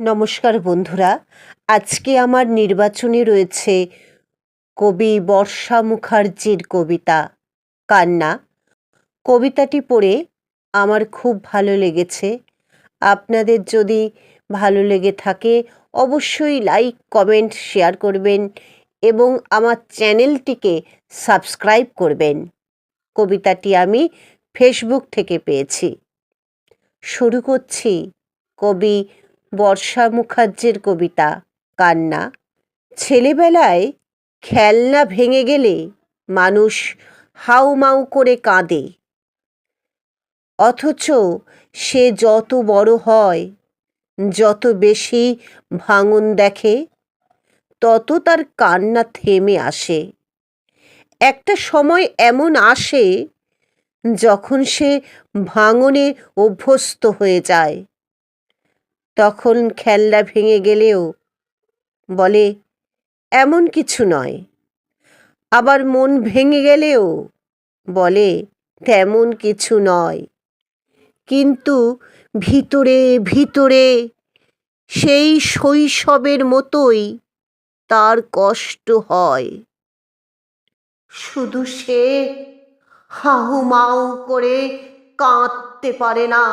নমস্কার বন্ধুরা, আজকে আমার নির্বাচনে রয়েছে কবি বর্ষা মুখার্জির কবিতা, কান্না। কবিতাটি পড়ে আমার খুব ভালো লেগেছে। আপনাদের যদি ভালো লেগে থাকে, অবশ্যই লাইক, কমেন্ট, শেয়ার করবেন এবং আমার চ্যানেলটিকে সাবস্ক্রাইব করবেন। কবিতাটি আমি ফেসবুক থেকে পেয়েছি। শুরু করছি কবি বর্ষা মুখার্জির কবিতা, কান্না। ছেলেবেলায় খেলনা ভেঙে গেলে মানুষ হাউমাউ করে কাঁদে। অথচ সে যত বড় হয়, যত বেশি ভাঙন দেখে, তত তার কান্না থেমে আসে। একটা সময় এমন আসে যখন সে ভাঙনে অভ্যস্ত হয়ে যায়। তখন খেলনা ভেঙে গেলেও বলে, এমন কিছু নয়। আবার মন ভেঙে গেলেও বলে, তেমন কিছু নয়। কিন্তু ভিতরে ভিতরে সেই শৈশবের মতোই তার কষ্ট হয়। শুধু সে হাহুমাউ করে কাঁদতে পারে না।